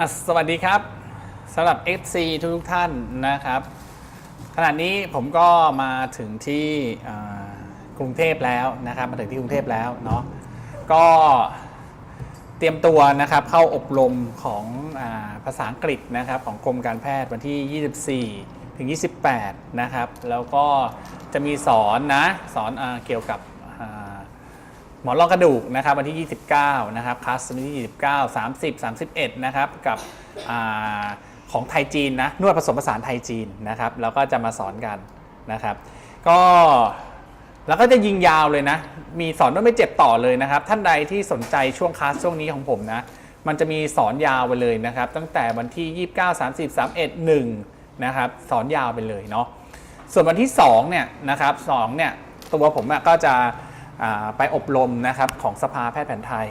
อะสวัสดีครับสำหรับ FC ทุกทุกท่านนะครับ ขณะนี้ผมก็มาถึงที่อ่ากรุงเทพแล้วนะครับ มาถึงที่กรุงเทพแล้วเนาะก็เตรียมตัวนะครับเข้าอบรมของอาภาษาอังกฤษนะครับของกรมการแพทย์วันที่ 24 ถึง 28 นะครับ แล้วก็จะมีสอนนะ สอนอาเกี่ยวกับ มอนรองกระดูกนะครับวันที่ 29 นะครับคลาสวันที่ 29 30 31 นะครับกับอของไทยจีนนะนวดผสมผสานไทยจีนนะครับแล้วก็จะมาสอนกันนะครับก็แล้วก็จะยิงยาวเลยนะ มีสอนนวดไม่เจ็บต่อเลยนะครับ ท่านใดที่สนใจช่วงคลาสช่วงนี้ของผมนะ มันจะมีสอนยาวไปเลยนะครับ ตั้งแต่วันที่ 29 30 31 1นะครับ สอนยาวไปเลยเนาะ ส่วนวันที่2เนี่ยนะครับ2เนี่ย ตัวผมก็จะ ไปอบรมนะครับของสภาแพทย์แผนไทย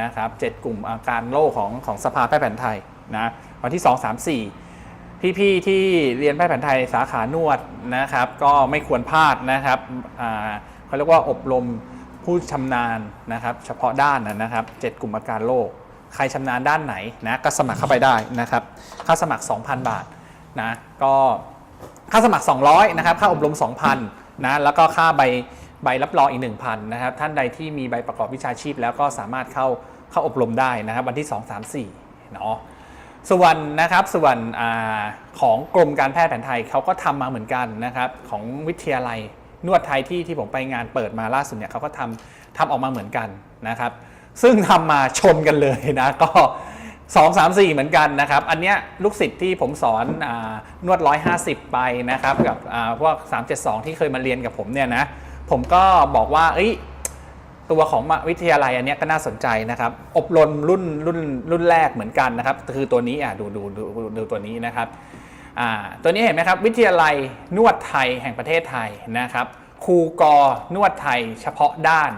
นะครับเจ็ดกลุ่มอาการโรคของของสภาแพทย์แผนไทยนะวันที่ 2 3 4พี่ๆที่เรียนแพทย์แผนไทยสาขานวดนะครับ ก็ไม่ควรพลาดนะครับเขาเรียกว่าอบรมผู้ชำนาญนะครับ เฉพาะด้านนะครับเจ็ดกลุ่มอาการโรคใครชำนาญด้านไหนนะก็สมัครเข้าไปได้นะครับ ค่าสมัคร 2,000 บาทนะก็ค่าสมัคร 200นะครับค่าอบรม 2,000นะแล้วก็ค่าใบ ใบรับรองอีก 1,000นะครับท่านใดที่มีใบประกอบวิชาชีพ แล้วก็สามารถเข้าเข้าอบรมได้นะครับ วันที่ 2 3 4เนาะส่วนนะครับส่วนอของกรมการแพทย์แผนไทยเขาก็ทำมาเหมือนกันนะครับของวิทยาลัยนวดไทยที่ที่ผมไปงานเปิดมาล่าสุดเนี่ยเขาก็ทำทำออกมาเหมือนกันนะครับ ซึ่งทำมาชนกันเลยนะก็2 3 4เหมือนกันนะครับ อันเนี้ยลูกศิษย์ที่ผมสอนอนวด 150 ไปนะครับ กับอ่าพวก 372 ที่เคยมาเรียนกับผมเนี่ยนะ ผมก็บอกว่าเอ้ยตัวของวิทยาลัยอันนี้ก็น่าสนใจนะครับ อบรมรุ่นรุ่นรุ่นแรกเหมือนกันนะครับ คือตัวนี้อะดูดูดูดูดูตัวนี้นะครับอ่าตัวนี้เห็นไหมครับ วิทยาลัยนวดไทยแห่งประเทศไทยนะครับครูกอนวดไทยเฉพาะด้าน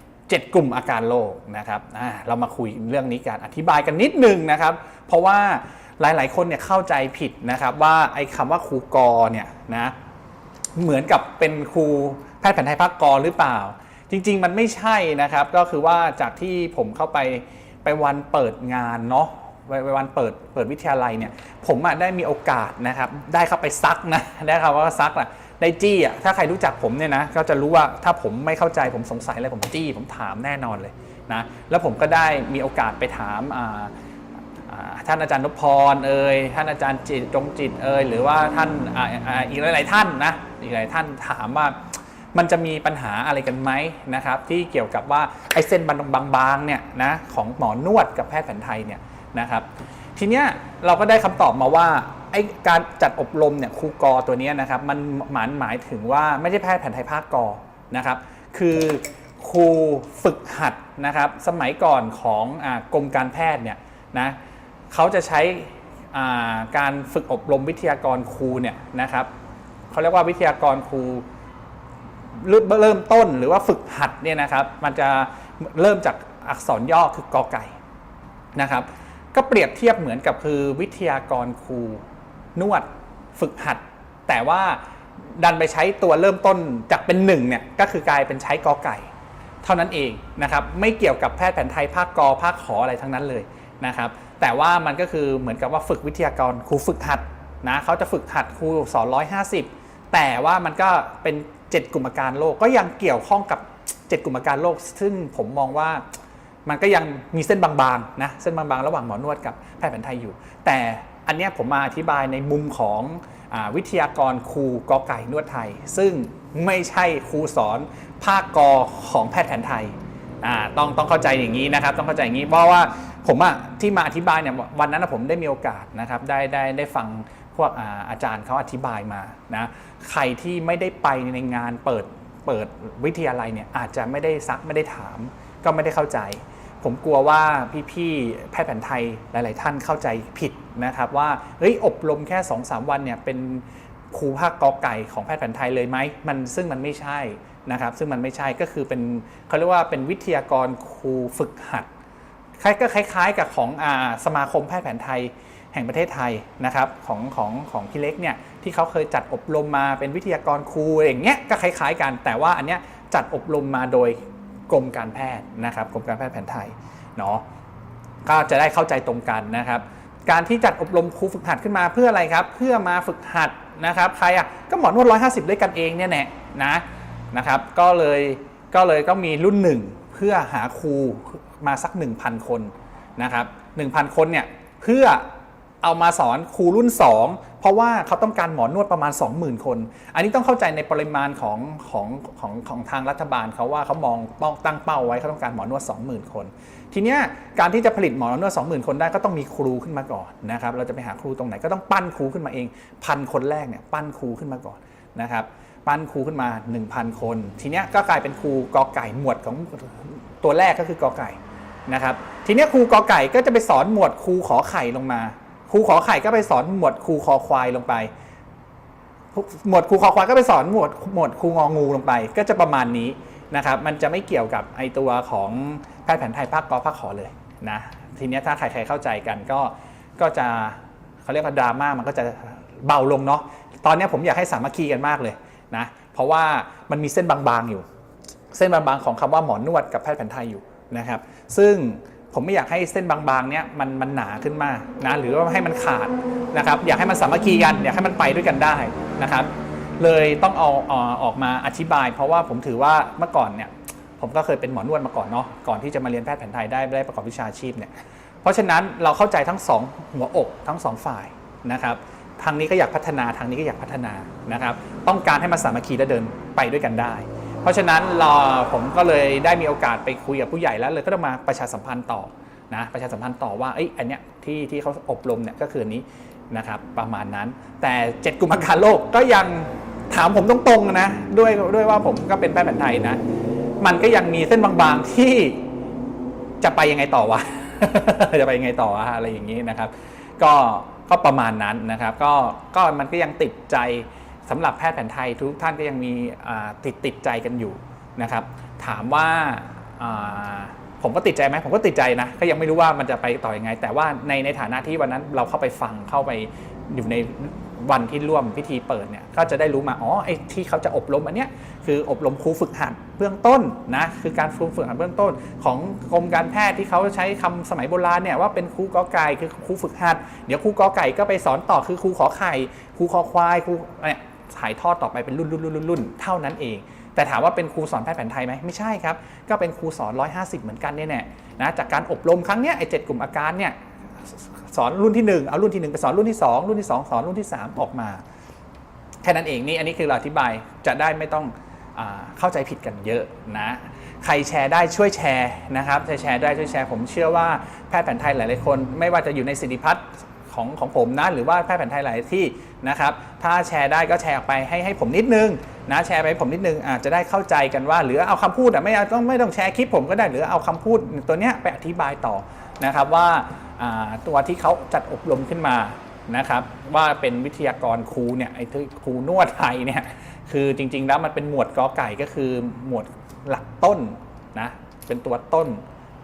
7 กลุ่มอาการโรคนะครับอ่าเรามาคุยเรื่องนี้กันอธิบายกันนิดนึงนะครับ เพราะว่าหลาย ๆ คนเนี่ยเข้าใจผิดนะครับว่าไอ้คำว่าครูกอเนี่ยนะเหมือนกับเป็นครู แพทย์แผนไทยภาคกอหรือเปล่า จริง ๆ มันไม่ใช่นะครับ ก็คือว่าจากที่ผมเข้าไปไปวันเปิดงานเนาะไปวันเปิดเปิดวิทยาลัยเนี่ย ผมอะได้มีโอกาสนะครับ ได้เข้าไปซักนะได้ครับว่าซักอะได้จี้อะถ้าใครรู้จักผมเนี่ยนะก็จะรู้ว่าถ้าผมไม่เข้าใจผมสงสัยอะไรผมจี้ผมถามแน่นอนเลยนะแล้วผมก็ได้มีโอกาสไปถามอ่าท่านอาจารย์นพพรเอ่ยท่านอาจารย์จิตจงจิตเอ่ยหรือว่าท่านอาอ่าอีกหลายๆท่านนะอีกหลายท่านถามว่า มันจะมีปัญหาอะไรกันไหมนะครับที่เกี่ยวกับว่าไอ้เส้นบางๆเนี่ยนะของหมอนวดกับแพทย์แผนไทยเนี่ยนะครับทีเนี้ยเราก็ได้คำตอบมาว่าไอ้การจัดอบรมเนี่ยครูกอตัวเนี้ยนะครับมันหมายหมายถึงว่าไม่ใช่แพทย์แผนไทยภาคกอนะครับคือครูฝึกหัดนะครับสมัยก่อนของอกรมการแพทย์เนี่ยนะเขาจะใช้การฝึกอบรมวิทยากรครูเนี่ยนะครับเขาเรียกว่าวิทยากรครู เริ่มต้นหรือว่าฝึกหัดเนี่ยนะครับ มันจะเริ่มจากอักษรย่อคือกอไก่นะครับ ก็เปรียบเทียบเหมือนกับคือวิทยากรครูนวดฝึกหัด แต่ว่าดันไปใช้ตัวเริ่มต้นจากเป็นหนึ่งเนี่ยก็คือกลายเป็นใช้กอไก่ เท่านั้นเองนะครับไม่เกี่ยวกับแพทย์แผนไทยภาคกอภาคขออะไรทั้งนั้นเลยนะครับ แต่ว่ามันก็คือเหมือนกับว่าฝึกวิทยากรครูฝึกหัดนะเขาจะฝึกหัดครูสอน150 แต่ว่ามันก็เป็น 7 กลุ่มอาการโรคก็ยังเกี่ยวข้องกับ 7 กลุ่มอาการโรคซึ่งผมมองว่ามันก็ยังมีเส้นบางๆนะเส้นบางๆ ระหว่างหมอนวดกับแพทย์แผนไทยอยู่ แต่อันนี้ผมมาอธิบายในมุมของอวิทยากรครูกอไก่นวดไทย ซึ่งไม่ใช่ครูสอนภาคกอของแพทย์แผนไทยต้องต้องเข้าใจอย่างนี้นะครับ ต้องเข้าใจอย่างนี้เพราะว่าผมอะที่มาอธิบายเนี่ยวันนั้นผมได้มีโอกาสนะครับได้ได้ได้ฟัง พวกอาจารย์เขาอธิบายมานะใครที่ไม่ได้ไปในงานเปิดเปิดวิทยาลัยเนี่ยอาจจะไม่ได้ซักไม่ได้ถาม ก็ไม่ได้เข้าใจ ผมกลัวว่าพี่ๆแพทย์แผนไทยหลาย ๆ ท่านเข้าใจผิดนะครับว่าเฮ้ยอบรมแค่ 2-3 วันเนี่ยเป็นครูภาคกอไก่ของแพทย์แผนไทยเลยไหมมันซึ่งมันไม่ใช่นะครับซึ่งมันไม่ใช่ก็คือเป็นเขาเรียกว่าเป็นวิทยากรครูฝึกหัดคล้ายก็คล้ายๆกับของอาสมาคมแพทย์แผนไทย แห่งประเทศไทยนะครับของของของพี่เล็กเนี่ยที่เขาเคยจัดอบรมมาเป็นวิทยากรครูอย่างเงี้ยก็คล้ายๆ กัน แต่ว่าอันเนี้ยจัดอบรมมาโดยกรมการแพทย์นะครับกรมการแพทย์แผนไทยเนาะก็จะได้เข้าใจตรงกันนะครับ การที่จัดอบรมครูฝึกหัดขึ้นมาเพื่ออะไรครับ เพื่อมาฝึกหัดนะครับ ใครอะก็หมอนวด 150 ด้วยกันเองเนี่ยแหละนะนะครับ ก็เลยก็เลยต้องมีรุ่นหนึ่งเพื่อหาครูมาสัก 1,000 คนนะครับ1,000 คนเนี่ยเพื่อ เอามาสอนครูรุ่น 2 เพราะว่าเขาต้องการหมอนวดประมาณ 20,000 คน อันนี้ต้องเข้าใจในปริมาณของของของของทางรัฐบาลเขาว่าเขามองป้าตั้งเป้าไว้เขาต้องการหมอนวด 20,000 คน ทีเนี้ยการที่จะผลิตหมอนวด 20,000 คนได้ก็ต้องมีครูขึ้นมาก่อนนะครับเราจะไปหาครูตรงไหนก็ต้องปั้นครูขึ้นมาเองพันคนแรกเนี่ยปั้นครูขึ้นมาก่อนนะครับปั้นครูขึ้นมา 1,000 คน ทีเนี้ยก็กลายเป็นครูกอไก่หมวดของตัวแรกก็คือกอไก่นะครับทีเนี้ยครูกอไก่ก็จะไปสอนหมวดครูขอไข่ลงมา ครูขอไข่ก็ไปสอนหมวดครูคอควายลงไป หมวดครูคอควายก็ไปสอนหมวดหมวดครูงองูลงไป ก็จะประมาณนี้นะครับ มันจะไม่เกี่ยวกับไอตัวของแพทย์แผนไทยภาคกอภาคขอเลยนะ ทีนี้ถ้าใครๆเข้าใจกันก็ก็จะเขาเรียกว่าดราม่ามันก็จะเบาลงเนาะ ตอนนี้ผมอยากให้สามัคคีกันมากเลยนะ เพราะว่ามันมีเส้นบางๆอยู่ เส้นบางๆของคำว่าหมอนวดกับแพทย์แผนไทยอยู่นะครับ ซึ่ง ผมไม่อยากให้เส้นบางๆเนี้ยมันมันหนาขึ้นมากนะหรือว่าให้มันขาดนะครับ อยากให้มันสามัคคีกันอยากให้มันไปด้วยกันได้นะครับ เลยต้องเอาเอาออกมาอธิบาย เพราะว่าผมถือว่าเมื่อก่อนเนี่ยผมก็เคยเป็นหมอนวดมาก่อนเนาะก่อนที่จะมาเรียนแพทย์แผนไทยได้ได้ประกอบวิชาชีพเนี่ยเพราะฉะนั้นเราเข้าใจทั้งสองหัวอกทั้งสองฝ่ายนะครับทางนี้ก็อยากพัฒนาทางนี้ก็อยากพัฒนานะครับ ต้องการให้มันสามัคคีและเดินไปด้วยกันได้ เพราะฉะนั้นเราผมก็เลยได้มีโอกาสไปคุยกับผู้ใหญ่แล้วเลยก็ต้องมาประชาสัมพันธ์ต่อนะประชาสัมพันธ์ต่อว่าไอ้อันเนี้ยที่ที่เขาอบรมเนี่ยก็คือนี้นะครับประมาณนั้น แต่เจ็ดกุมอาการโรคก็ยังถามผมตรงๆนะด้วยด้วยว่าผมก็เป็นแพทย์แผนไทยนะ มันก็ยังมีเส้นบางๆที่จะไปยังไงต่อวะจะไปยังไงต่อวะอะไรอย่างนี้นะครับ ก็ก็ประมาณนั้นนะครับ ก็ก็มันก็ยังติดใจ สำหรับแพทย์แผนไทยทุกท่านก็ยังมีติดติดใจกันอยู่นะครับ ถามว่าผมก็ติดใจไหมผมก็ติดใจนะก็ยังไม่รู้ว่ามันจะไปต่อยังไง แต่ว่าในในฐานะที่วันนั้นเราเข้าไปฟังเข้าไปอยู่ในวันที่ร่วมพิธีเปิดเนี่ยก็จะได้รู้มาอ๋อไอ้ที่เขาจะอบรมอันเนี้ยคืออบรมครูฝึกหัดเบื้องต้นนะคือการครูฝึกหัดเบื้องต้น ของกรมการแพทย์ที่เขาใช้คำสมัยโบราณเนี่ยว่าเป็นครูกอไก่คือครูฝึกหัด เดี๋ยวครูกอไก่ก็ไปสอนต่อคือครูขอไข่ครูคอควายครูเนี่ย ถ่ายทอดต่อไปเป็นรุ่นรุ่นรุ่นรุ่นรุ่นเท่านั้นเอง แต่ถามว่าเป็นครูสอนแพทย์แผนไทยไหมไม่ใช่ครับ ก็เป็นครูสอน 150 เหมือนกันเนี่ยแน่นะจากการอบรมครั้งเนี้ยไอ้เจ็ดกลุ่มอาการเนี่ยสอนรุ่นที่ 1 เอารุ่นที่ 1 ไปสอนรุ่นที่ 2 รุ่นที่ 2 สอนรุ่นที่ 3 ออกมาแค่นั้นเองนี่อันนี้คือเราอธิบายจะได้ไม่ต้องอเข้าใจผิดกันเยอะนะใครแชร์ได้ช่วยแชร์นะครับใครแชร์ได้ช่วยแชร์ ผมเชื่อว่าแพทย์แผนไทยหลายๆคน ไม่ว่าจะอยู่ในสิริพัฒน์ ของของผมนะหรือว่าแพทย์แผนไทยหลายที่นะครับถ้าแชร์ได้ก็แชร์ออกไปให้ให้ผมนิดนึงนะแชร์ไปให้ผมนิดนึงอาจจะได้เข้าใจกันว่า หรือเอาคำพูดอะไม่ต้องไม่ต้องแชร์คลิปผมก็ได้หรือเอาคำพูดตัวเนี้ยไปอธิบายต่อนะครับว่าอ่าตัวที่เขาจัดอบรมขึ้นมานะครับว่าเป็นวิทยากรครูเนี่ยไอ้ที่ครูนวดไทยเนี่ยคือจริง ๆ แล้วมันเป็นหมวดกอไก่ก็คือหมวดหลักต้นนะเป็นตัวต้น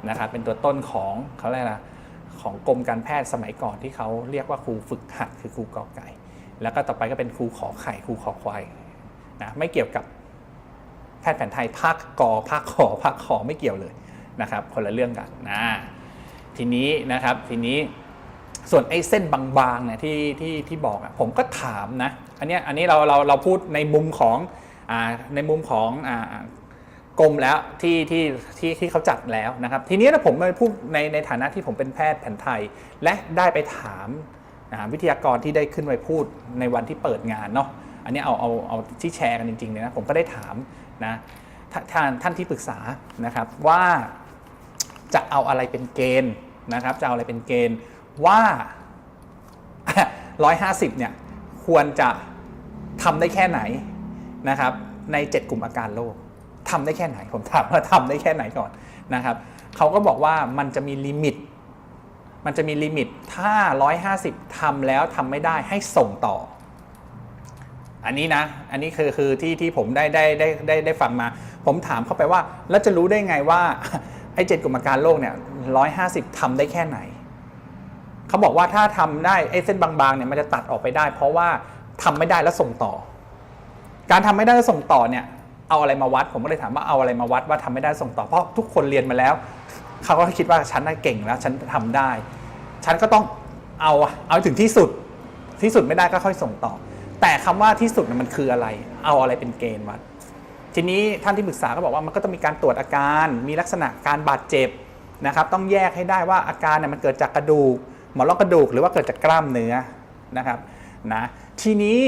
นะครับเป็นตัวต้นของเขาเรียกนะ ของกรมการแพทย์สมัยก่อนที่เขาเรียกว่าครูฝึกหัดคือครูกอไก่ แล้วก็ต่อไปก็เป็นครูขอไข่ครูขอควายนะไม่เกี่ยวกับแพทย์แผนไทยภาคกอภาคขอภาคขอไม่เกี่ยวเลยนะครับ คนละเรื่องกันนะทีนี้นะครับทีนี้ส่วนไอ้เส้นบางๆเนี่ยที่ที่ที่บอกอะผมก็ถามนะอันนี้อันนี้เราเราเราพูดในมุมของอ่าในมุมของอ่า กรมแล้วที่ที่ที่ที่เขาจัดแล้วนะครับ ทีนี้ถ้าผมมาพูดในในฐานะที่ผมเป็นแพทย์แผนไทย และได้ไปถามอ่าวิทยากรที่ได้ขึ้นไปพูดในวันที่เปิดงานเนาะอันนี้เอาเอาเอาที่แชร์กันจริงๆเลยนะผมก็ได้ถามนะท่านท่านท่านที่ปรึกษานะครับว่าจะเอาอะไรเป็นเกณฑ์นะครับจะเอาอะไรเป็นเกณฑ์ว่า 150 เนี่ยควรจะทำได้แค่ไหนนะครับใน 7 กลุ่มอาการโรค ทำได้แค่ไหน ผมถามว่าทำได้แค่ไหนก่อนนะครับเขาก็บอกว่ามันจะมีลิมิต มันจะมีลิมิตถ้า 150ทำแล้วทำไม่ได้ให้ส่งต่อ อันนี้นะ อันนี้คือคือที่ที่ผมได้ได้ได้ได้ได้ฟังมา ผมถามเข้าไปว่า แล้วจะรู้ได้ไงว่าไอ้เจ็ดกลุ่มอาการโรคเนี่ยร้อยห้าสิบทำได้แค่ไหนเขาบอกว่าถ้าทำได้ไอ้เส้นบางๆเนี่ยมันจะตัดออกไปได้ เพราะว่าทำไม่ได้แล้วส่งต่อ การทำไม่ได้แล้วส่งต่อเนี่ย เอาอะไรมาวัด ผมก็เลยถามว่าเอาอะไรมาวัดว่าทำไม่ได้ส่งต่อเพราะทุกคนเรียนมาแล้ว เขาก็คิดว่าฉันน่ะเก่งแล้วฉันทำได้ ฉันก็ต้องเอาเอาถึงที่สุดที่สุดไม่ได้ก็ค่อยส่งต่อ แต่คำว่าที่สุดนี่มันคืออะไร เอาอะไรเป็นเกณฑ์วัด ทีนี้ท่านที่ปรึกษาก็บอกว่ามันก็ต้องมีการตรวจอาการ มีลักษณะการบาดเจ็บนะครับ ต้องแยกให้ได้ว่าอาการเนี่ยมันเกิดจากกระดูกหมอนรองกระดูกหรือว่าเกิดจากกล้ามเนื้อนะครับนะทีนี้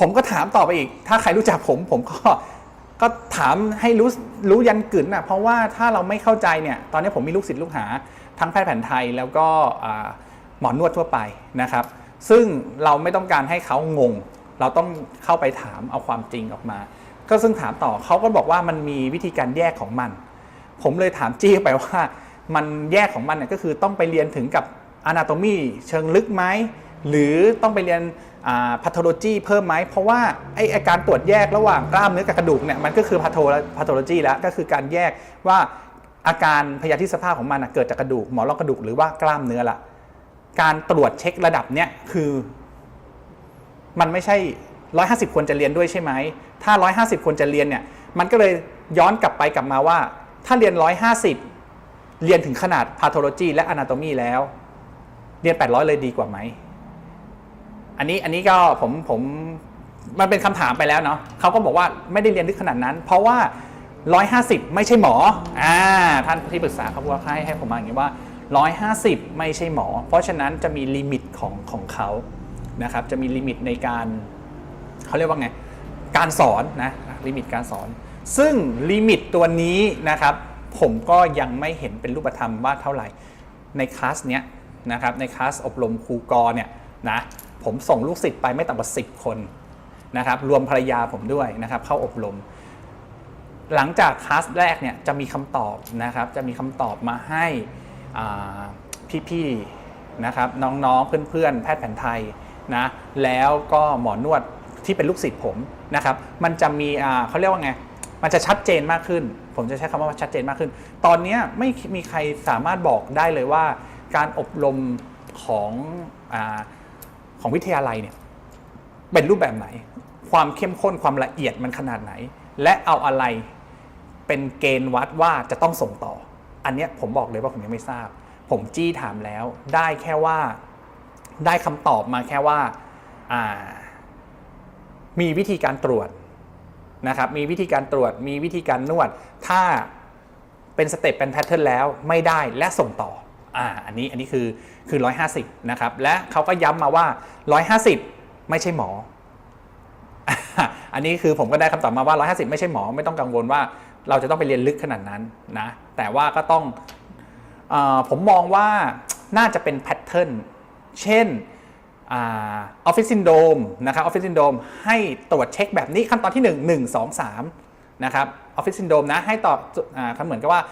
ผมก็ถามต่อไปอีก ถ้าใครรู้จักผมผมก็ก็ถามให้รู้รู้ยันกึ๋นนะเพราะว่าถ้าเราไม่เข้าใจเนี่ยตอนนี้ผมมีลูกศิษย์ลูกหา ทั้งแพทย์แผนไทยแล้วก็หมอนวดทั่วไปนะครับ ซึ่งเราไม่ต้องการให้เขางง เราต้องเข้าไปถามเอาความจริงออกมา ก็ซึ่งถามต่อเขาก็บอกว่ามันมีวิธีการแยกของมัน ผมเลยถามจี้ไปว่ามันแยกของมันเนี่ยก็คือต้องไปเรียนถึงกับ anatomy เชิงลึกไหมหรือต้องไปเรียน พัทโลจีเพิ่มไหม เพราะว่าไอไอ้การตรวจแยกระหว่างกล้ามเนื้อกับกระดูกเนี่ยมันก็คือพัทโลจีแล้วก็คือการแยกว่าอาการพยาธิสภาพของมันเกิดจากกระดูกหมอนรองกระดูกหรือว่ากล้ามเนื้อละการตรวจเช็คระดับเนี้ยคือ มันไม่ใช่ 150 คนจะเรียนด้วยใช่ไหม ถ้า 150 คนจะเรียนเนี่ยมันก็เลยย้อนกลับไปกลับมาว่า ถ้าเรียน 150 เรียนถึงขนาด pathology และ anatomy แล้ว เรียน 800 เลยดีกว่าไหม อันนี้อันนี้ก็ผมผมมันเป็นคำถามไปแล้วเนาะเขาก็บอกว่าไม่ได้เรียนลึกขนาดนั้น เพราะว่า 150 ไม่ใช่หมออ่าท่านที่ปรึกษาเขาบอกว่าให้ให้ผมมาอย่างนี้ว่า 150 ไม่ใช่หมอ เพราะฉะนั้นจะมีลิมิตของของเขานะครับจะมีลิมิตในการเขาเรียกว่าไงการสอนนะลิมิตการสอน ซึ่งลิมิตตัวนี้นะครับผมก็ยังไม่เห็นเป็นรูปธรรมว่าเท่าไหร่ในคลาสเนี้ยนะครับในคลาสอบรมครูกรเนี่ยนะ ผมส่งลูกศิษย์ไปไม่ต่ำกว่า 10 คนนะครับรวมภรรยาผมด้วยนะครับเข้าอบรม หลังจากคลาสแรกเนี่ยจะมีคำตอบนะครับจะมีคำตอบมาให้พี่ๆนะครับน้องๆเพื่อนๆ แพทย์แผนไทยนะแล้วก็หมอนวดที่เป็นลูกศิษย์ผมนะครับมันจะมีเขาเรียกว่าไงมันจะชัดเจนมากขึ้น ผมจะใช้คำว่าชัดเจนมากขึ้น ตอนนี้ไม่มีใครสามารถบอกได้เลยว่า การอบรมของอ ของวิทยาลัยเนี่ยเป็นรูปแบบไหน ความเข้มข้นความละเอียดมันขนาดไหน และเอาอะไรเป็นเกณฑ์วัดว่าจะต้องส่งต่อ อันเนี้ยผมบอกเลยว่าผมยังไม่ทราบ ผมจี้ถามแล้วได้แค่ว่าได้คำตอบมาแค่ว่าอ่ามีวิธีการตรวจนะครับ มีวิธีการตรวจ มีวิธีการนวด ถ้าเป็นสเต็ปเป็นแพทเทิร์นแล้วไม่ได้และส่งต่อ อ่าอันนี้อันนี้คือคือ 150 นะครับ และเขาก็ย้ำมาว่า 150 ไม่ใช่หมอ อันนี้คือผมก็ได้คำตอบมาว่า 150 ไม่ใช่หมอ ไม่ต้องกังวลว่าเราจะต้องไปเรียนลึกขนาดนั้นนะ แต่ว่าก็ต้องอผมมองว่าน่าจะเป็นแพทเทิร์น เช่นออฟฟิศซินโดมนะครับออฟฟิศซินโดมให้ตรวจเช็คแบบนี้ขั้นตอนที่ 1 1 2 3นะครับออฟฟิศซินโดมนะให้ตอบอ่าเหมือนกับว่า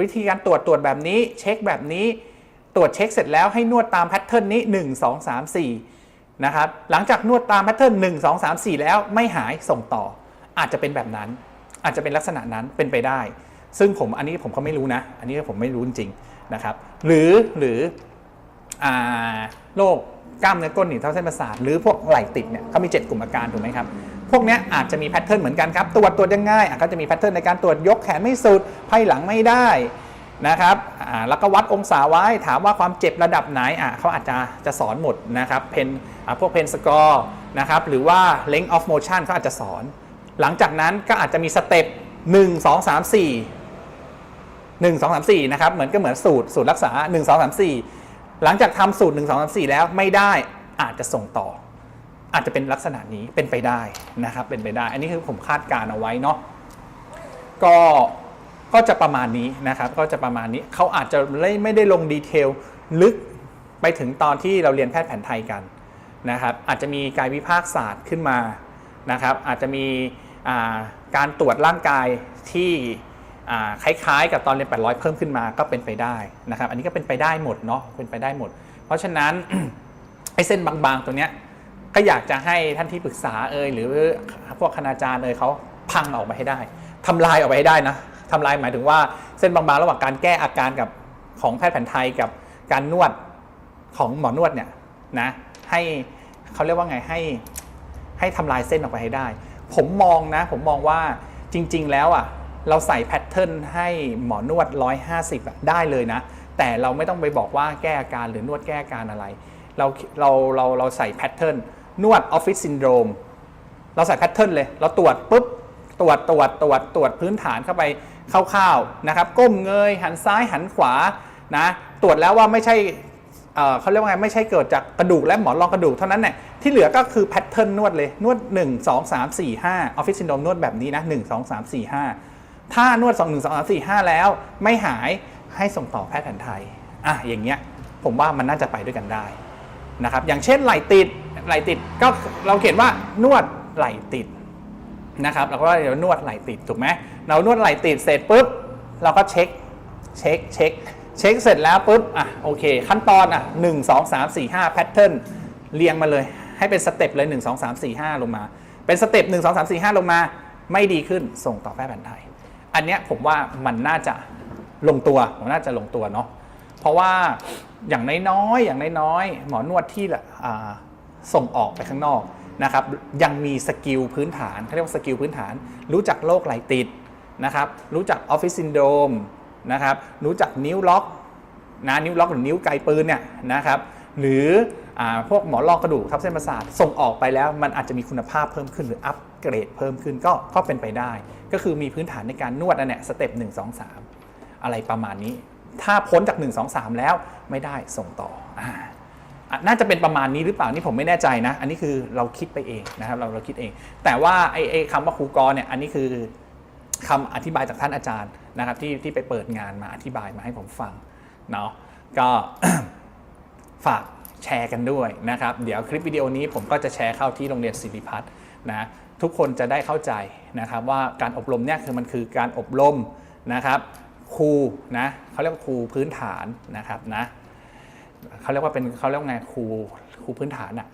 วิธีการตรวจตรวจแบบนี้ เช็คแบบนี้ ตรวจเช็คเสร็จแล้วให้นวดตามแพทเทิร์นนี้ 1 2 3 4 นะครับ หลังจากนวดตามแพทเทิร์น1 2 3 4 แล้วไม่หายส่งต่อ อาจจะเป็นแบบนั้น อาจจะเป็นลักษณะนั้นเป็นไปได้ ซึ่งผมอันนี้ผมก็ไม่รู้นะ อันนี้ผมไม่รู้จริงๆนะครับ หรือหรือโรคกล้ามเนื้อก้นหนีบเท้าเส้นประสาทหรือพวกไหล่ติดเนี่ยเขามี 7 กลุ่มอาการถูกไหมครับ พวกนี้อาจจะมีแพทเทิร์นเหมือนกันครับตรวจตรวจยังง่ายก็จะมีแพทเทิร์นในการตรวจยกแขนไม่สุดไพ่หลังไม่ได้นะครับแล้วก็วัดองศาไว้ถามว่าความเจ็บระดับไหนอะเขาอาจจะจะสอนหมดนะครับเพนพวกเพนสกอร์นะครับหรือว่า length of motion เขาอาจจะสอน หลังจากนั้นก็อาจจะมีสเต็ป1 2 3 4 1 2 3 4นะครับเหมือนก็เหมือนสูตรสูตรรักษา 1 2 3 4 หลังจากทำสูตร 1 2 3 4 แล้วไม่ได้อาจจะส่งต่อ อาจจะเป็นลักษณะนี้เป็นไปได้นะครับ เป็นไปได้ อันนี้คือผมคาดการเอาไว้เนาะก็ก็จะประมาณนี้นะครับ ก็จะประมาณนี้เขาอาจจะไม่ได้ลงดีเทลลึกไปถึงตอนที่เราเรียนแพทย์แผนไทยกันนะครับ อาจจะมีกายวิภาคศาสตร์ขึ้นมานะครับ อาจจะมีาการตรวจร่างกายที่คล้ายๆ กับตอนเรียน 800 เพิ่มขึ้นมาก็เป็นไปได้นะครับ อันนี้ก็เป็นไปได้หมดเนาะเป็นไปได้หมด เพราะฉะนั้นไอ้เส้นบางๆ ตัวเนี้ย ก็อยากจะให้ท่านที่ปรึกษาเอ่ยหรือพวกคณาจารย์เอ่ยเขาพังออกไปให้ได้ทำลายออกไปให้ได้นะทำลายหมายถึงว่าเส้นบางๆระหว่างการแก้อาการกับของแพทย์แผนไทยกับการนวดของหมอนวดเนี่ยนะให้เขาเรียกว่าไงให้ให้ทำลายเส้นออกไปให้ได้ ผมมองนะ ผมมองว่าจริง ๆ แล้วอะเราใส่แพทเทิร์นให้หมอนวด 150อะได้เลยนะ แต่เราไม่ต้องไปบอกว่าแก้อาการหรือนวดแก้อาการอะไร เราเราเราเราใส่แพทเทิร์น นวดออฟฟิศซินโดรมเราใส่แพทเทิร์นเลย เราตรวจปุ๊บ ตรวจตรวจตรวจตรวจพื้นฐานเข้าไปคร่าวๆนะครับ ก้มเงย หันซ้ายหันขวานะตรวจแล้วว่าไม่ใช่เเขาเรียกว่าไงไม่ใช่เกิดจากกระดูกและหมอนรองกระดูกเท่านั้นเนี่ยที่เหลือก็คือแพทเทิร์นนวดเลย นวด 1 2 3 4 5ออฟฟิศซินโดรมนวดแบบนี้นะ 1 2 3 4 5 ถ้านวด 2 1 2 3 4 5 แล้วไม่หายให้ส่งต่อแพทย์แผนไทยอะอย่างเงี้ยผมว่ามันน่าจะไปด้วยกันได้นะครับอย่างเช่นไหลติด ไหลติดก็เราเขียนว่านวดไหลติดนะครับเราก็เดี๋ยวนวดไหลติดถูกไหมเรานวดไหลติดเสร็จปุ๊บเราก็เช็คเช็คเช็คเช็คเสร็จแล้วปุ๊บอะโอเค ขั้นตอนอะหนึ่งสองสามสี่ห้าแพทเทิร์นเรียงมาเลย ให้เป็นสเต็ปเลย1 2 3 4 5ลงมา เป็นสเต็ป1 2 3 4 5ลงมา ไม่ดีขึ้นส่งต่อแพทย์แผนไทย อันเนี้ยผมว่ามันน่าจะลงตัวผมน่าจะลงตัวเนาะเพราะว่าอย่างน้อยๆอย่างน้อยๆหมอนวดที่ละอ่า ส่งออกไปข้างนอกนะครับยังมีสกิลพื้นฐานเขาเรียกว่าสกิลพื้นฐาน รู้จักโรคไหลติดนะครับรู้จักออฟฟิศซินโดรมนะครับรู้จักนิ้วล็อกนะนิ้วล็อกหรือนิ้วไกปืนเนี่ยนะครับหรืออพวกหมอนรองกระดูกทับเส้นประสาทส่งออกไปแล้วมันอาจจะมีคุณภาพเพิ่มขึ้นหรืออัปเกรดเพิ่มขึ้นก็ก็เป็นไปได้ ก็คือมีพื้นฐานในการนวดนั่นแหละสเต็ป1 2 3องสามอะไรประมาณนี้ ถ้าพ้นจาก 1 2 3 แล้วไม่ได้ส่งต่ออ น่าจะเป็นประมาณนี้หรือเปล่านี่ผมไม่แน่ใจนะ อันนี้คือเราคิดไปเองนะครับเราเราคิดเอง แต่ว่าไอ้ไอ้คำว่าครูกรเนี่ยอันนี้คือคำอธิบายจากท่านอาจารย์นะครับที่ที่ไปเปิดงานมาอธิบายมาให้ผมฟังเนาะก็ฝากแชร์กันด้วยนะครับ เดี๋ยวคลิปวิดีโอนี้ผมก็จะแชร์เข้าที่โรงเรียนศิริพัฒน์นะทุกคนจะได้เข้าใจนะครับว่าการอบรมเนี่ยคือมันคือการอบรมนะครับครูนะเขาเรียกว่าครูพื้นฐานนะครับนะ เขาเรียกว่าเป็นเขาเรียกว่าไงครูครูพื้นฐานอะ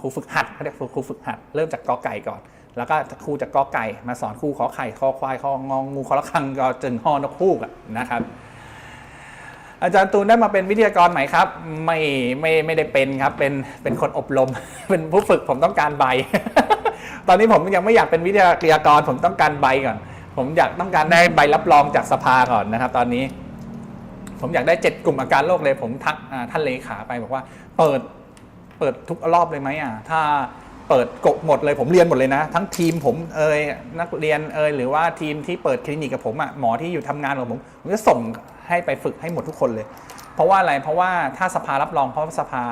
ครูฝึกหัดเขาเรียกครูฝึกหัด เริ่มจากกอไก่ก่อน แล้วก็ครูจากกอไก่ มาสอนครูขอไข่คอควายคององูคอละคังก็จึงฮอนกฮูกนะครับ อาจารย์ตูนได้มาเป็นวิทยากรไหมครับ ไม่ไม่ไม่ได้เป็นครับ เป็นเป็นคนอบรม เป็นผู้ฝึกผมต้องการใบ ตอนนี้ผมยังไม่อยากเป็นวิทยากรผมต้องการใบก่อน ผมอยากต้องการได้ใบรับรองจากสภาก่อนนะครับ ตอนนี้ ผมอยากได้เจ็ดกลุ่มอาการโรคเลย ผมทักท่านเลขาไปบอกว่า เปิดเปิดทุกรอบเลยไหมอะถ้าเปิดกบหมดเลยผมเรียนหมดเลยนะ ทั้งทีมผมเอยนักเรียนเอยหรือว่าทีมที่เปิดคลินิกกับผมอะหมอที่อยู่ทำงานกับผมผมจะส่งให้ไปฝึกให้หมดทุกคนเลย เพราะว่าอะไรเพราะว่าถ้าสภารับรองเพราะสภา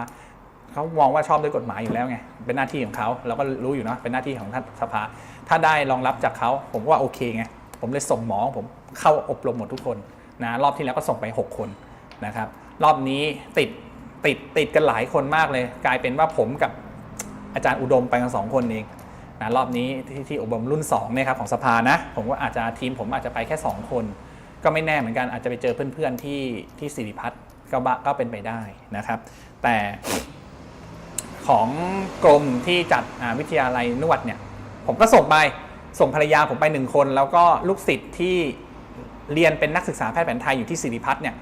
เขามองว่าชอบด้วยกฎหมายอยู่แล้วไงเป็นหน้าที่ของเขาเราก็รู้อยู่นะเป็นหน้าที่ของท่านสภา ถ้าได้รองรับจากเขาผมว่าโอเคไงผมเลยส่งหมอของผมเข้าอบรมหมดทุกคน นะรอบที่แล้วก็ส่งไป 6 คนนะครับรอบนี้ติดติดติดกันหลายคนมากเลย กลายเป็นว่าผมกับอาจารย์อุดมไปกันสองคนเองนะรอบนี้ที่ที่อบรมรุ่น2เนี่ยครับของสภานะ ผมว่าอาจจะทีมผมอาจจะไปแค่ 2 คน ก็ไม่แน่เหมือนกันอาจจะไปเจอเพื่อนๆที่ที่สิริพัฒน์ก็บะก็เป็นไปได้นะครับ แต่ของกรมที่จัดวิทยาลัยนวดเนี่ย ผมก็ส่งไปส่งภรรยาผมไปหนึ่งคน แล้วก็ลูกศิษย์ที่ เรียนเป็นนักศึกษาแพทย์แผนไทยอยู่ที่สิริพัฒน์เนี่ย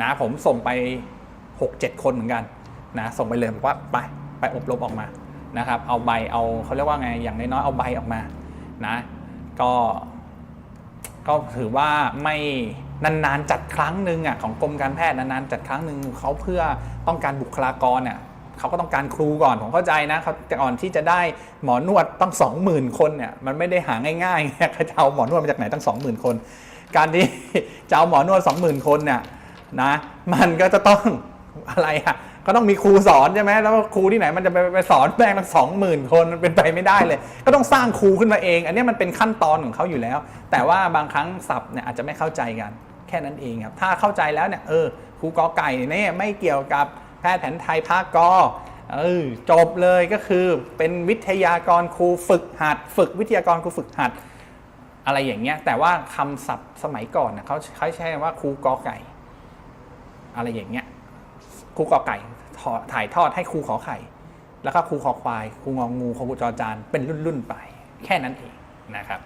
นะผมส่งไป 6-7 คนเหมือนกันนะส่งไปเลยบอกว่าไปไปอบรมออกมานะครับเอาใบเอาเขาเรียกว่าไงอย่างน้อยๆเอาใบออกมานะก็ก็ถือว่าไม่นานๆจัดครั้งหนึ่งอะของกรมการแพทย์นานๆจัดครั้งหนึ่งเขาเพื่อต้องการบุคลากรเนี่ยเขาก็ต้องการครูก่อนผมเข้าใจนะเขาก่อนที่จะได้หมอนวดต้อง 20,000 คนเนี่ยมันไม่ได้หาง่ายๆเขาจะเอาหมอนวดมาจากไหนตั้ง 20,000 คน การที่จะเอาหมอนวด20,000 คนเนี่ยนะมันก็จะต้องอะไรอะก็ต้องมีครูสอนใช่ไหมแล้วครูที่ไหนมันจะไปไปสอนแม่งตั้งสองหมื่นคนมันเป็นไปไม่ได้เลย ก็ต้องสร้างครูขึ้นมาเอง อันนี้มันเป็นขั้นตอนของเขาอยู่แล้ว แต่ว่าบางครั้งศัพท์เนี่ยอาจจะไม่เข้าใจกัน แค่นั้นเองครับถ้าเข้าใจแล้วเนี่ยเออครูกอไก่เนี่ยไม่เกี่ยวกับแพทย์แผนไทยภาคกอเออจบเลยก็คือเป็นวิทยากรครูฝึกหัด ฝึกวิทยากรครูฝึกหัด อะไรอย่างเงี้ย แต่ว่าคำศัพท์สมัยก่อนเน่ยเขาเขาใช้คำว่าครูกอไก่ อะไรอย่างเงี้ยครูกอไก่ถ,ถ่ายทอดให้ครูขอไข่ แล้วก็ครูคอควายครูงองูครูจอจานเป็นรุ่นๆไป แค่นั้นเองนะครับ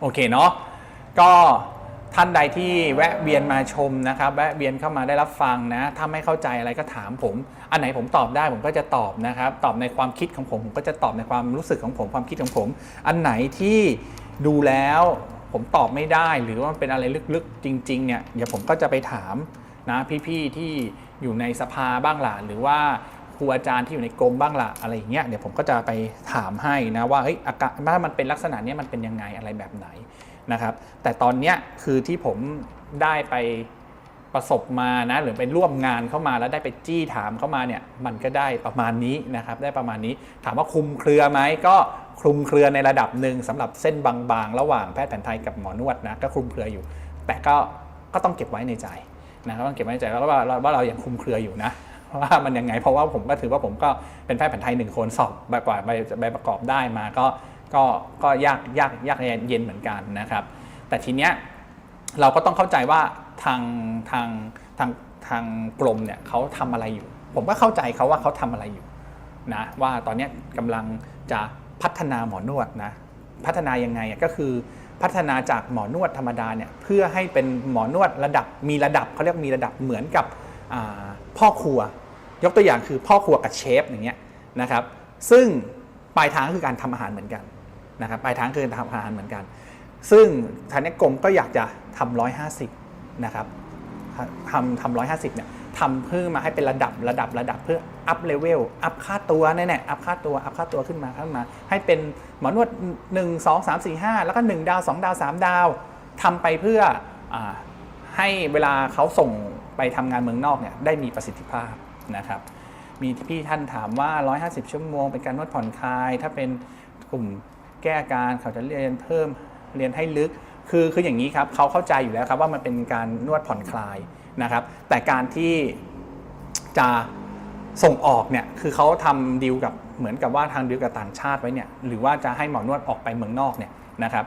โอเคเนาะก็ท่านใดที่แวะเวียนมาชมนะครับ แวะเวียนเข้ามาได้รับฟังนะ ถ้าไม่เข้าใจอะไรก็ถามผม อันไหนผมตอบได้ผมก็จะตอบนะครับ ตอบในความคิดของผม ผมก็จะตอบในความรู้สึกของผม ความคิดของผม อันไหนที่ ดูแล้วผมตอบไม่ได้หรือว่ามันเป็นอะไรลึกๆจริง ๆ เนี่ยเดี๋ยวผมก็จะไปถามนะพี่ๆที่อยู่ในสภาบ้างล่ะหรือว่าครูอาจารย์ที่อยู่ในกรมบ้างล่ะอะไรอย่างเงี้ยเดี๋ยวผมก็จะไปถามให้นะว่าเฮ้ยอาการถ้ามันเป็นลักษณะเนี้ยมันเป็นยังไงอะไรแบบไหนนะครับ แต่ตอนเนี้ยคือที่ผมได้ไปประสบมานะหรือไปร่วมงานเข้ามาแล้วได้ไปจี้ถามเข้ามาเนี่ยมันก็ได้ประมาณนี้นะครับ ได้ประมาณนี้ถามว่าคุมเครือไหมก็ คลุมเครือในระดับหนึ่งสำหรับเส้นบางๆ ระหว่างแพทย์แผนไทยกับหมอนวดนะก็คลุมเครืออยู่ แต่ก็ก็ต้องเก็บไว้ในใจนะครับต้องเก็บไว้ในใจแล้วว่าว่าเรายังคลุมเครืออยู่นะว่ามันยังไงเพราะว่าผมก็ถือว่าผมก็เป็นแพทย์แผนไทยหนึ่งคนสอบใบกว่าใบประกอบได้มาก็ก็ก็ยากยากยากเย็นเหมือนกันนะครับ แต่ทีเนี้ยเราก็ต้องเข้าใจว่าทางทางทางทางกรมเนี่ยเขาทำอะไรอยู่ ผมก็เข้าใจเขาว่าเขาทำอะไรอยู่นะว่าตอนนี้ยกำลังจะ พัฒนาหมอนวดนะพัฒนายังไงก็คือพัฒนาจากหมอนวดธรรมดาเนี่ยเพื่อให้เป็นหมอนวดระดับมีระดับเขาเรียกมีระดับเหมือนกับพ่อครัว ยกตัวอย่างคือพ่อครัวกับเชฟอย่างเงี้ยนะครับซึ่งปลายทางก็คือการทำอาหารเหมือนกันนะครับปลายทางคือทำอาหารเหมือนกัน ซึ่งทางนี้กรมก็อยากจะทำร้อยห้าสิบนะครับทำทำร้อยห้าสิบเนี่ย ทำเพื่อมาให้เป็นระดับระดับระดับเพื่ออัพเลเวลอัพค่าตัวแน่ๆอัพค่าตัวอัพค่าตัวขึ้นมาขึ้นมา ให้เป็นหมอนวด 1 2 3 4 5 แล้วก็ 1 ดาว 2 ดาว 3 ดาวทำไปเพื่ออให้เวลาเขาส่งไปทำงานเมืองนอกเนี่ยได้มีประสิทธิภาพนะครับมีพี่ท่านถามว่า 150 ชั่วโมงเป็นการนวดผ่อนคลาย ถ้าเป็นกลุ่มแก้การเขาจะเรียนเพิ่มเรียนให้ลึก คือคืออย่างนี้ครับเขาเข้าใจอยู่แล้วครับว่ามันเป็นการนวดผ่อนคลาย นะครับ แต่การที่จะส่งออกเนี่ยคือเขาทำดีลกับเหมือนกับว่าทางดีลกับต่างชาติไว้เนี่ยหรือว่าจะให้หมอนวดออกไปเมืองนอกเนี่ยนะครับ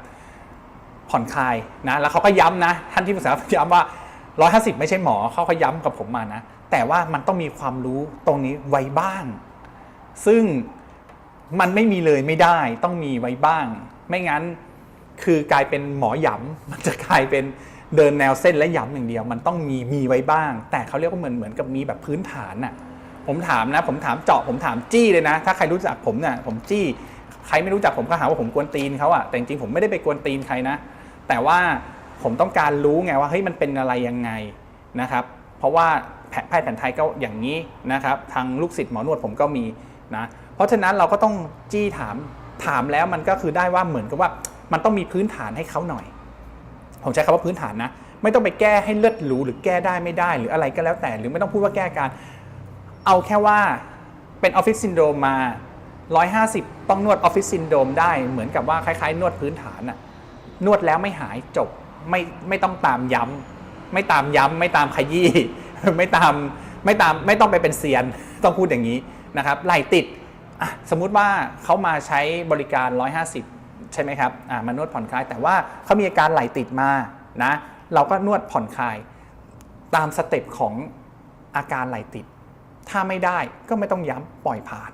ผ่อนคลายนะแล้วเขาก็ย้ำนะ ท่านที่ปรึกษาย้ำว่า 150 ไม่ใช่หมอเขาก็ย้ำกับผมมานะ แต่ว่ามันต้องมีความรู้ตรงนี้ไว้บ้าง ซึ่งมันไม่มีเลยไม่ได้ต้องมีไว้บ้าง ไม่งั้นคือกลายเป็นหมอหยำมันจะกลายเป็น เดินแนวเส้นและหยำอย่างเดียว มันต้องมีมีไว้บ้าง แต่เขาเรียกว่าเหมือนเหมือนกับมีแบบพื้นฐานน่ะผมถามนะ ผมถามเจาะผมถามจี้เลยนะ ถ้าใครรู้จักผมเนี่ยผมจี้ ใครไม่รู้จักผมก็หาว่าผมกวนตีนเขาอะแต่จริงๆผมไม่ได้ไปกวนตีนใครนะ แต่ว่าผมต้องการรู้ไงว่าเฮ้ยมันเป็นอะไรยังไงนะครับ เพราะว่าแพทย์แพทย์แผนไทยก็อย่างนี้นะครับ ทางลูกศิษย์หมอนวดผมก็มีนะเพราะฉะนั้นเราก็ต้องจี้ถามถามแล้วมันก็คือได้ว่าเหมือนกับว่ามันต้องมีพื้นฐานให้เขาหน่อย ผมใช้คำว่าพื้นฐานนะ ไม่ต้องไปแก้ให้เลิศหรูหรือแก้ได้ไม่ได้ หรืออะไรก็แล้วแต่ หรือไม่ต้องพูดว่าแก้การ เอาแค่ว่าเป็นออฟฟิศซินโดรมมา 150 ต้องนวดออฟฟิศซินโดรมได้เหมือนกับว่าคล้ายๆ นวดพื้นฐานน่ะนวดแล้วไม่หายจบไม่ไม่ต้องตามย้ำไม่ตามย้ำไม่ตามขยี้ไม่ตามไม่ตามไม่ต้องไปเป็นเซียนต้องพูดอย่างนี้นะครับไหลติดสมมุติว่าเขามาใช้บริการ 150 ใช่ไหมครับอะมานวดผ่อนคลาย แต่ว่าเขามีอาการไหลติดมานะเราก็นวดผ่อนคลาย ตามสเต็ปของอาการไหลติด ถ้าไม่ได้ก็ไม่ต้องย้ำปล่อยผ่าน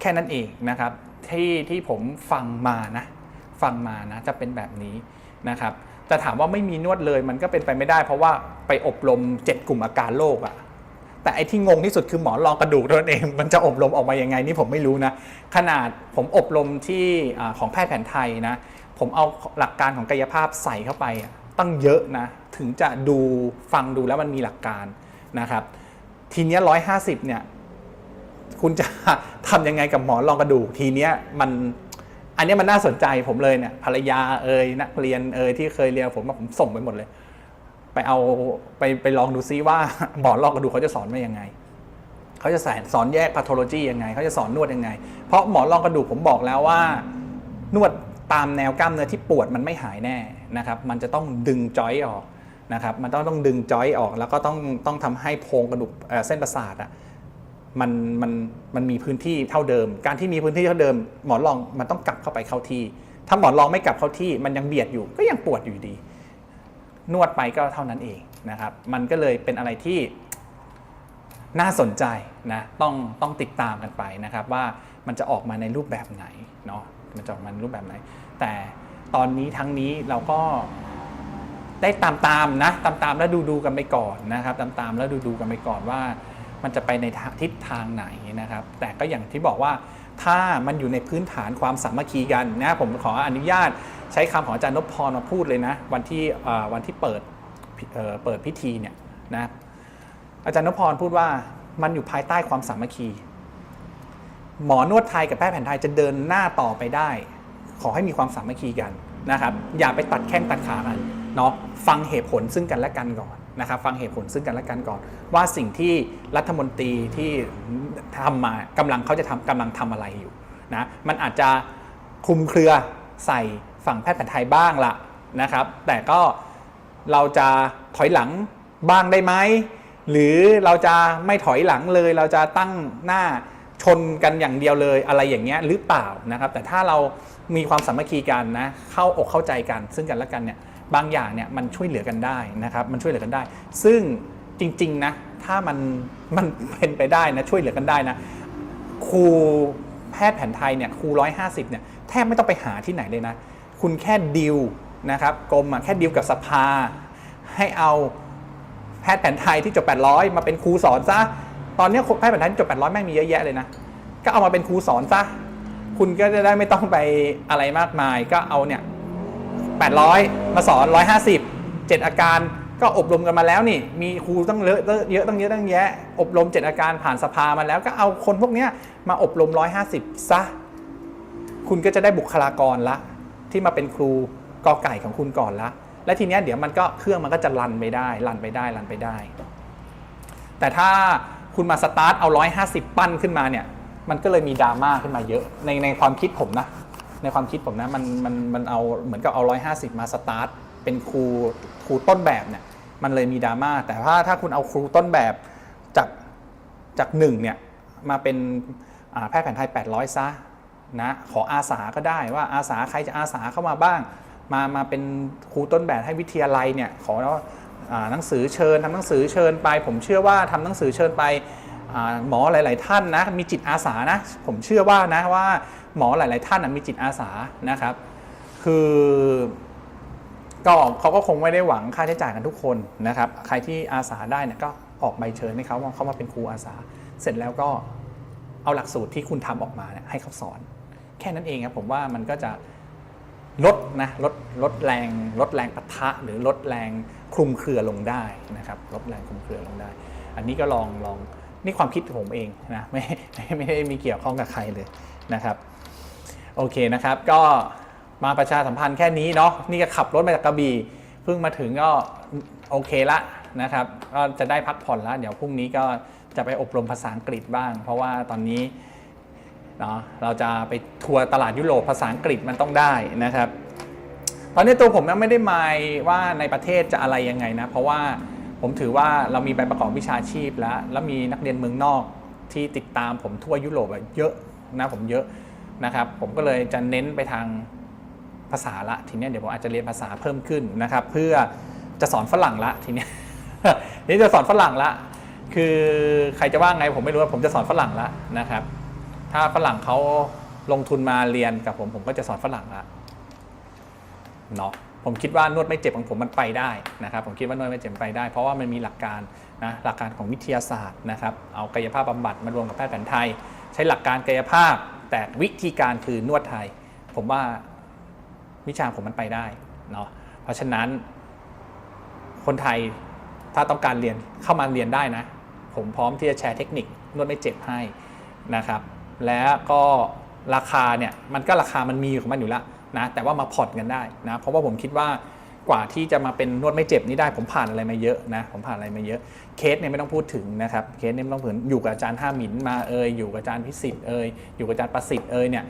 แค่นั้นเองนะครับที่ที่ผมฟังมานะฟังมานะจะเป็นแบบนี้นะครับแต่ถามว่าไม่มีนวดเลยมันก็เป็นไปไม่ได้ เพราะว่าไปอบรม 7 กลุ่มอาการโรคอะ แต่ไอ้ที่งงที่สุดคือหมอนรองกระดูกเท่านั้นเอง มันจะอบรมออกมายังไงนี่ผมไม่รู้นะ ขนาดผมอบรมที่ของแพทย์แผนไทยนะ ผมเอาหลักการของกายภาพใส่เข้าไปตั้งเยอะนะ ถึงจะดูฟังดูแล้วมันมีหลักการนะครับ ทีเนี้ร้อยห้าสิบเนี่ย คุณจะทำยังไงกับหมอนรองกระดูก ทีเนี้ยมันอันนี้มันน่าสนใจผมเลยเนี่ยภรรยาเอ่ยนักเรียนเอ่ยที่เคยเรียนผมผมส่งไปหมดเลย ไปเอาไปไปลองดูซิว่าหมอนรองกระดูกเขาจะสอนมายังไงเขาจะสอนสอนแยกพาโทโลจียังไงเขาจะสอนนวดยังไง เพราะหมอนรองกระดูกผมบอกแล้วว่า นวดตามแนวกล้ามเนื้อที่ปวดมันไม่หายแน่นะครับ มันจะต้องดึงจอยออกนะครับ มันต้องต้องดึงจอยออก แล้วก็ต้องต้องทำให้โพรงกระดูกเอ่อเส้นประสาทอะมันมันมันมีพื้นที่เท่าเดิม การที่มีพื้นที่เท่าเดิม หมอนรองมันต้องกลับเข้าไปเข้าที่ ถ้าหมอนรองไม่กลับเข้าที่ มันยังเบียดอยู่ก็ยังปวดอยู่ดี นวดไปก็เท่านั้นเองนะครับ มันก็เลยเป็นอะไรที่น่าสนใจนะต้องต้องติดตามกันไปนะครับว่ามันจะออกมาในรูปแบบไหนเนาะมันจะออกมาในรูปแบบไหน แต่ตอนนี้ทั้งนี้เราก็ได้ตามตามนะตามตามแล้วดูดูกันไปก่อนนะครับ ตามตามแล้วดูดูกันไปก่อนว่า มันจะไปในทิศทางไหนนะครับ แต่ก็อย่างที่บอกว่าถ้ามันอยู่ในพื้นฐานความสามัคคีกันนะผมขออนุญาตใช้คำของอาจารย์นพพรมาพูดเลยนะ วันที่วันที่เปิดเเปิดพิธีเนี่ยนะอาจารย์นพพรพูดว่ามันอยู่ภายใต้ความสามัคคี หมอนวดไทยกับแพทย์แผนไทยจะเดินหน้าต่อไปได้ ขอให้มีความสามัคคีกันนะครับ อย่าไปตัดแข้งตัดขากันเนาะฟังเหตุผลซึ่งกันและกันก่อน นะครับฟังเหตุผลซึ่งกันและกันก่อน ว่าสิ่งที่รัฐมนตรีที่ทำมากำลังเขาจะทำกำลังทำอะไรอยู่นะมันอาจจะคลุมเครือใส่ฝั่งแพทย์แผนไทยบ้างละนะครับ แต่ก็เราจะถอยหลังบ้างได้ไหมหรือเราจะไม่ถอยหลังเลย เราจะตั้งหน้าชนกันอย่างเดียวเลยอะไรอย่างเงี้ยหรือเปล่านะครับ แต่ถ้าเรามีความสามัคคีกันนะเข้าอกเข้าใจกันซึ่งกันและกันเนี่ย บางอย่างเนี่ยมันช่วยเหลือกันได้นะครับมันช่วยเหลือกันได้ ซึ่งจริงๆนะถ้ามันมันเป็นไปได้นะช่วยเหลือกันได้นะครูแพทย์แผนไทยเนี่ยครูร้อยห้าสิบเนี่ยแทบไม่ต้องไปหาที่ไหนเลยนะ คุณแค่ดิวนะครับกรมอะแค่ดิวกับสภา ให้เอาแพทย์แผนไทยที่จบ 800 มาเป็นครูสอนซะตอนนี้แพทย์แผนไทยที่จบ 800 แม่งมีเยอะแยะเลยนะ ก็เอามาเป็นครูสอนซะคุณก็จะได้ไม่ต้องไปอะไรมากมาย ก็เอาเนี่ย 800 มาสอน 150 7 อาการก็อบรมกันมาแล้วนี่ มีครูตั้งเยอะเยอะตั้งเยอะตั้งแยะ อบรม 7 อาการผ่านสภามาแล้วก็เอาคนพวกนี้มาอบรม 150 ซะ คุณก็จะได้บุคลากรละ ที่มาเป็นครูกอไก่ของคุณก่อนละ และทีเนี้ยเดี๋ยวมันก็เครื่องมันก็จะรันไปได้รันไปได้รันไปได้ แต่ถ้าคุณมาสตาร์ทเอา 150 ปั้นขึ้นมาเนี่ยมันก็เลยมีดราม่าขึ้นมาเยอะในในความคิดผมนะ ในความคิดผมนะมันมันมันเอาเหมือนกับเอา 150 มาสตาร์ทเป็นครูครูต้นแบบเนี่ยมันเลยมีดราม่าแต่ถ้าถ้าคุณเอาครูต้นแบบจากจากหนึ่งเนี่ยมาเป็นแพทย์แผนไทย 800 ซะนะขออาสาก็ได้ว่าอาสาใครจะอาสาเข้ามาบ้าง มามาเป็นครูต้นแบบให้วิทยาลัยเนี่ยขอหนังสือเชิญทำหนังสือเชิญไป ผมเชื่อว่าทำหนังสือเชิญไปหมอหลาย ๆ ท่านนะมีจิตอาสานะผมเชื่อว่านะว่า หมอหลาย ๆ ท่านมีจิตอาสานะครับ คือก็เขาก็คงไม่ได้หวังค่าใช้จ่ายกันทุกคนนะครับ ใครที่อาสาได้เนี่ยก็ออกใบเชิญให้เขาว่าเขามาเป็นครูอาสา เสร็จแล้วก็เอาหลักสูตรที่คุณทำออกมาเนี่ยให้เขาสอน แค่นั้นเองครับผมว่ามันก็จะลดนะลดลดแรงลดแรงปะทะ หรือลดแรงคลุมเครือลงได้นะครับลดแรงคลุมเครือลงได้ อันนี้ก็ลองลองนี่ความคิดผมเองนะไม่ไม่ได้มีเกี่ยวข้องกับใครเลยนะครับ โอเคนะครับ ก็มาประชาสัมพันธ์แค่นี้เนาะนี่ก็ขับรถมาจากกระบี่เพิ่งมาถึงก็โอเคละนะครับก็จะได้พักผ่อนแล้วเดี๋ยวพรุ่งนี้ก็จะไปอบรมภาษาอังกฤษบ้าง เพราะว่าตอนนี้เนาะเราจะไปทัวร์ตลาดยุโรปภาษาอังกฤษมันต้องได้นะครับ ตอนนี้ตัวผมยังไม่ได้หมายว่าในประเทศจะอะไรยังไงนะ เพราะว่าผมถือว่าเรามีใบประกอบวิชาชีพแล้ว แล้วมีนักเรียนเมืองนอกที่ติดตามผมทั่วยุโรปเยอะนะผมเยอะ นะครับผมก็เลยจะเน้นไปทางภาษาละทีนี้เดี๋ยวผมอาจจะเรียนภาษาเพิ่มขึ้นนะครับ เพื่อจะสอนฝรั่งละทีนี้ทีนี้จะสอนฝรั่งละ คือใครจะว่าไงผมไม่รู้ว่าผมจะสอนฝรั่งละนะครับ ถ้าฝรั่งเขาลงทุนมาเรียนกับผมผมก็จะสอนฝรั่งละเนาะผมคิดว่านวดไม่เจ็บของผมมันไปได้นะครับ ผมคิดว่านวดไม่เจ็บไปได้ เพราะว่ามันมีหลักการนะหลักการของวิทยาศาสตร์นะครับ เอากายภาพบำบัดมารวมกับแพทย์แผนไทย ใช้หลักการกายภาพ แต่วิธีการคือนวดไทย ผมว่าวิชาผมมันไปได้เนาะเพราะฉะนั้น คนไทยถ้าต้องการเรียนเข้ามาเรียนได้นะ ผมพร้อมที่จะแชร์เทคนิคนวดไม่เจ็บให้นะครับ แล้วก็ราคาเนี่ยมันก็ราคามันมีของมันอยู่แล้วนะแต่ว่ามาผ่อนกันได้นะเพราะว่าผมคิดว่ากว่าที่จะมาเป็นนวดไม่เจ็บนี้ได้ ผมผ่านอะไรมาเยอะนะผมผ่านอะไรมาเยอะ เคสเนี่ยไม่ต้องพูดถึงนะครับเคสเนี่ยไม่ต้องพูดถึงอยู่กับอาจารย์ห้าหมินมาเอยอยู่กับอาจารย์พิสิทธิ์เอยอยู่กับอาจารย์ประสิทธิ์เอยเนี่ย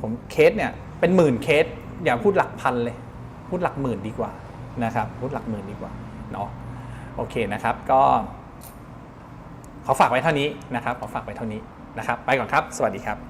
ผมเคสเนี่ยเป็นหมื่นเคส อย่าพูดหลักพันเลย พูดหลักหมื่นดีกว่านะครับพูดหลักหมื่นดีกว่าเนาะโอเคนะครับก็ขอฝากไว้เท่านี้นะครับขอฝากไว้เท่านี้นะครับ ไปก่อนครับ สวัสดีครับ